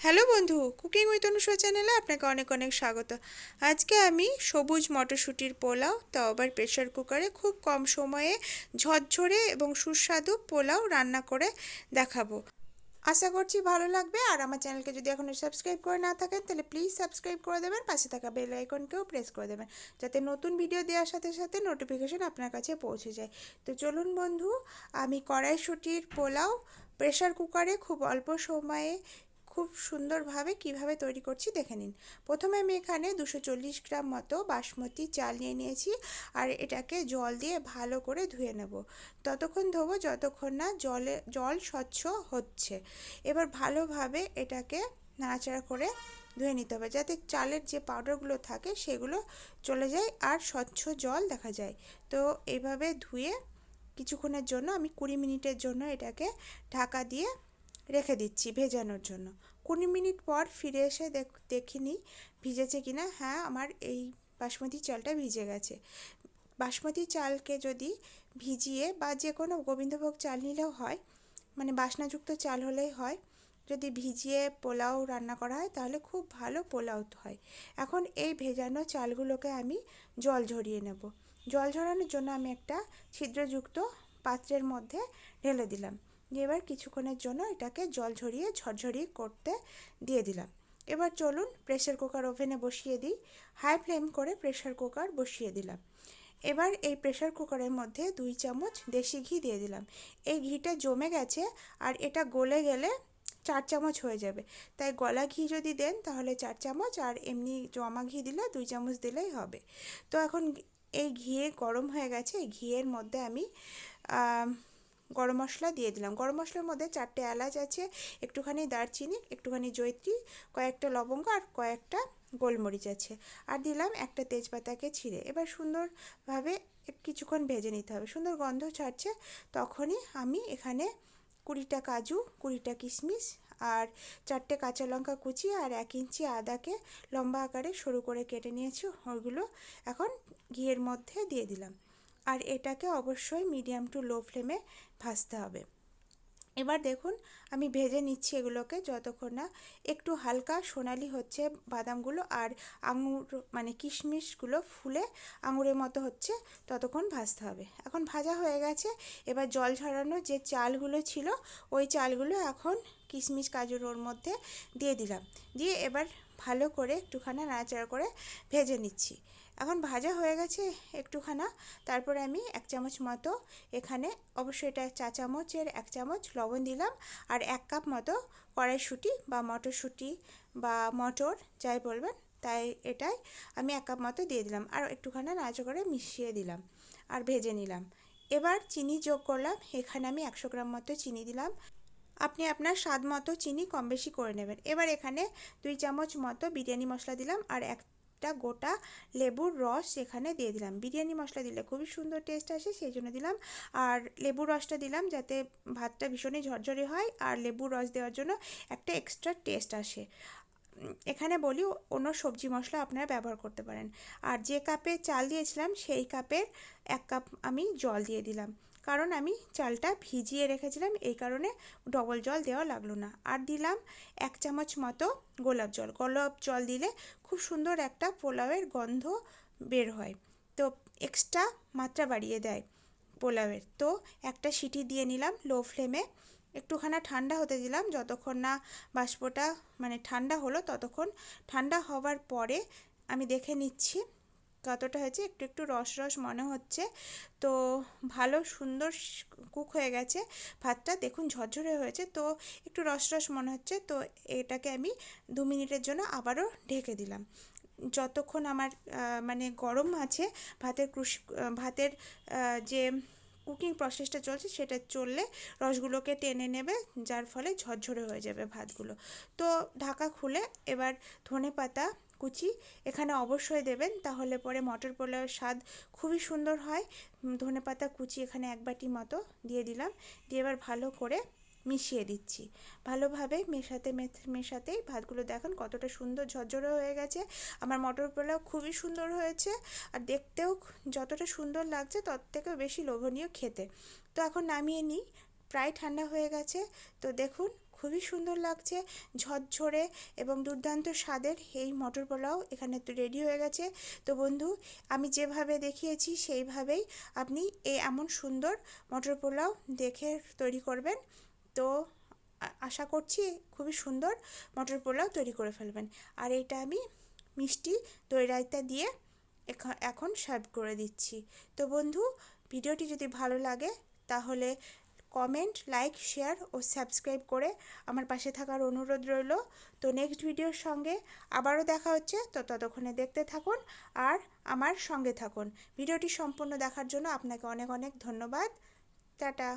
Hello বন্ধু cooking with Anusha চ্যানেলে আপনাকে অনেক অনেক স্বাগত। আজকে আমি সবুজ মটরশুঁটির পোলাও তাও আবার প্রেশার কুকারে খুব কম সময়ে ঝরঝরে এবং সুস্বাদু পোলাও রান্না করে দেখাবো। আশা করছি ভালো লাগবে, আর আমার চ্যানেলকে যদি এখনও সাবস্ক্রাইব করে না থাকেন তাহলে প্লিজ সাবস্ক্রাইব করে দেবেন, পাশে থাকা বেল আইকনকেও প্রেস করে দেবেন, যাতে নতুন ভিডিও দেওয়ার সাথে সাথে নোটিফিকেশন আপনার কাছে পৌঁছে যায়। তো চলুন বন্ধু, আমি কড়াইশুটির পোলাও প্রেশার কুকারে খুব অল্প সময়ে খুব সুন্দরভাবে কীভাবে তৈরি করছি দেখে নিন। প্রথমে আমি এখানে দুশো গ্রাম মতো বাসমতি চাল নিয়ে নিয়েছি আর এটাকে জল দিয়ে ভালো করে ধুয়ে নেব। ততক্ষণ ধোবো, যতক্ষণ না জলে, জল স্বচ্ছ হচ্ছে। এবার ভালোভাবে এটাকে নাড়াচাড়া করে ধুয়ে নিতে হবে যাতে চালের যে পাউডারগুলো থাকে সেগুলো চলে যায় আর স্বচ্ছ জল দেখা যায়। তো এইভাবে ধুয়ে কিছুক্ষণের জন্য, আমি কুড়ি মিনিটের জন্য এটাকে ঢাকা দিয়ে রেখে দিচ্ছি ভেজানোর জন্য। কুড়ি মিনিট পর ফিরে এসে দেখ, দেখিনি ভিজেছে কি না হ্যাঁ আমার এই বাসমতি চালটা ভিজে গেছে। বাসমতি চালকে যদি ভিজিয়ে বা যে কোনো গোবিন্দভোগ চাল নিলেও হয় মানে বাসনাযুক্ত চাল হলেই হয়, যদি ভিজিয়ে পোলাও রান্না করা হয়, তাহলে খুব ভালো পোলাও হয়। এখন এই ভেজানো চালগুলোকে আমি জল ঝরিয়ে নেব। জল ঝরানোর জন্য আমি একটা ছিদ্রযুক্ত পাত্রের মধ্যে ঢেলে দিলাম। দিয়ে এবার কিছুক্ষণের জন্য এটাকে জল ঝরিয়ে ঝরঝরি করতে দিয়ে দিলাম। এবার চলুন প্রেশার কুকার ওভেনে বসিয়ে দিই। হাই ফ্লেম করে প্রেশার কুকার বসিয়ে দিলাম। এবার এই প্রেশার কুকারের মধ্যে দুই চামচ দেশি ঘি দিয়ে দিলাম। এই ঘিটা জমে গেছে আর এটা গলে গেলে চার চামচ হয়ে যাবে। তাই গলা ঘি যদি দেন তাহলে চার চামচ আর এমনি জমা ঘি দিলে দুই চামচ দিলেই হবে। তো এখন এই ঘিয়ে গরম হয়ে গেছে। এই ঘিয়ের মধ্যে আমি গরম মশলা দিয়ে দিলাম। গরম মশলার মধ্যে চারটে এলাচ আছে, একটুখানি দারচিনি, একটুখানি জৈত্রী কয়েকটা লবঙ্গ আর কয়েকটা গোলমরিচ আছে। আর দিলাম একটা তেজপাতাকে ছিঁড়ে। এবার সুন্দরভাবে কিছুক্ষণ ভেজে নিতে হবে। সুন্দর গন্ধ ছাড়ছে, তখনই আমি এখানে কুড়িটা কাজু, কুড়িটা কিশমিশ আর চারটে কাঁচা লঙ্কা কুচি আর এক ইঞ্চি আদাকে লম্বা আকারে সরু করে কেটে নিয়েছি। ওইগুলো এখন ঘিয়ের মধ্যে দিয়ে দিলাম। আর এটাকে অবশ্যই মিডিয়াম টু লো ফ্লেমে ভাজতে হবে। এবার দেখুন, আমি ভেজে নিচ্ছি এগুলোকে যতক্ষণ না একটু হালকা সোনালি হচ্ছে বাদামগুলো আর আঙুর মানে কিশমিশগুলো ফুলে আঙুরের মতো হচ্ছে ততক্ষণ ভাজতে হবে। এখন ভাজা হয়ে গেছে, এবার জল ঝরানো যে চালগুলো ছিল, ওই চালগুলো এখন কিশমিশ কাজুর ওর মধ্যে দিয়ে দিলাম। দিয়ে এবার ভালো করে একটুখানি নাড়াচাড়া করে ভেজে নিচ্ছি। এখন ভাজা হয়ে গেছে একটুখানা। তারপরে আমি এক চামচ মতো এখানে অবশ্যই এটা চা চামচের এক চামচ লবণ দিলাম আর এক কাপ মতো কড়াইশুঁটি বা মটরশুঁটি বা মটর যাই বলবেন তাই এটাই আমি এক কাপ মতো দিয়ে দিলাম আর একটুখানা নাচো করে মিশিয়ে দিলাম আর ভেজে নিলাম। এবার চিনি যোগ করলাম, এখানে আমি একশো গ্রাম মতো চিনি দিলাম। আপনি আপনার স্বাদ মতো চিনি কম বেশি করে নেবেন। এবার এখানে দুই চামচ মতো বিরিয়ানি মশলা দিলাম আর এক একটা গোটা লেবুর রস এখানে দিয়ে দিলাম। বিরিয়ানি মশলা দিলে খুবই সুন্দর টেস্ট আসে, সেই জন্য দিলাম। আর লেবুর রসটা দিলাম যাতে ভাতটা ভীষণই ঝরঝরে হয় আর লেবুর রস দেওয়ার জন্য একটা এক্সট্রা টেস্ট আসে। এখানে বলি অন্য সবজি মশলা আপনারা ব্যবহার করতে পারেন। আর যে কাপে চাল দিয়েছিলাম সেই কাপের এক কাপ আমি জল দিয়ে দিলাম। কারণ আমি চালটা ভিজিয়ে রেখেছিলাম, এই কারণে ডবল জল দেওয়া লাগল না। আর দিলাম এক চামচ মতো গোলাপ জল। গোলাপ জল দিলে খুব সুন্দর একটা পোলাওয়ের গন্ধ বের হয়। তো এক্সট্রা মাত্রা বাড়িয়ে দেয় পোলাওয়ের। তো একটা সিটি দিয়ে নিলাম লো ফ্লেমে একটুখানা ঠান্ডা হতে দিলাম, যতক্ষণ না বাষ্পটা মানে ঠান্ডা হলো ততক্ষণ। ঠান্ডা হওয়ার পরে আমি দেখে নিচ্ছি কতটা হয়েছে? একটু একটু রস রস মনে হচ্ছে। তো ভালো, সুন্দর কুক হয়ে গেছে ভাতটা। দেখুন, ঝরঝরে হয়েছে। তো একটু রস রস মনে হচ্ছে। তো এটাকে আমি দু মিনিটের জন্য আবারও ঢেকে দিলাম। যতক্ষণ আমার মানে গরম আছে, ভাতের ক্রুশ ভাতের যে কুকিং প্রসেসটা চলছে, সেটা চললে রসগুলোকে টেনে নেবে, যার ফলে ঝরঝরে হয়ে যাবে ভাতগুলো। তো ঢাকা খুলে এবার ধনে পাতা কুচি। এখানে অবশ্যই দেবেন, তাহলে পরে মটর পোলাওয়ের স্বাদ খুবই সুন্দর হয়। ধনে পাতা কুচি এখানে এক বাটি মতো দিয়ে দিলাম। দিয়ে এবার ভালো করে মিশিয়ে দিচ্ছি। ভালোভাবে মেশাতে মেশাতেই ভাতগুলো দেখেন কতটা সুন্দর ঝরঝরে হয়ে গেছে। আমার মটর পোলাও খুবই সুন্দর হয়েছে আর দেখতেও যতটা সুন্দর লাগছে তত থেকেও বেশি লোভনীয় খেতে। তো এখন নামিয়ে নিই, প্রায় ঠান্ডা হয়ে গেছে। তো দেখুন খুবই সুন্দর লাগছে, ঝরঝরে এবং দুর্দান্ত স্বাদের এই মটর পোলাও এখানে তো রেডি হয়ে গেছে। তো বন্ধু, আমি যেভাবে দেখিয়েছি সেইভাবেই আপনি এই এমন সুন্দর মটর পোলাও দেখে তৈরি করবেন। তো আশা করছি খুবই সুন্দর মটর পোলাও তৈরি করে ফেলবেন। আর এইটা আমি মিষ্টি দই রায়তা দিয়ে এখন সার্ভ করে দিচ্ছি। তো বন্ধু, ভিডিওটি যদি ভালো লাগে তাহলে কমেন্ট লাইক শেয়ার ও সাবস্ক্রাইব করে আমার পাশে থাকার অনুরোধ রইল। তো নেক্সট ভিডিওর সঙ্গে আবারও দেখা হচ্ছে। তো ততক্ষণে দেখতে থাকুন আর আমার সঙ্গে থাকুন। ভিডিওটি সম্পূর্ণ দেখার জন্য আপনাকে অনেক অনেক ধন্যবাদ। টাটা।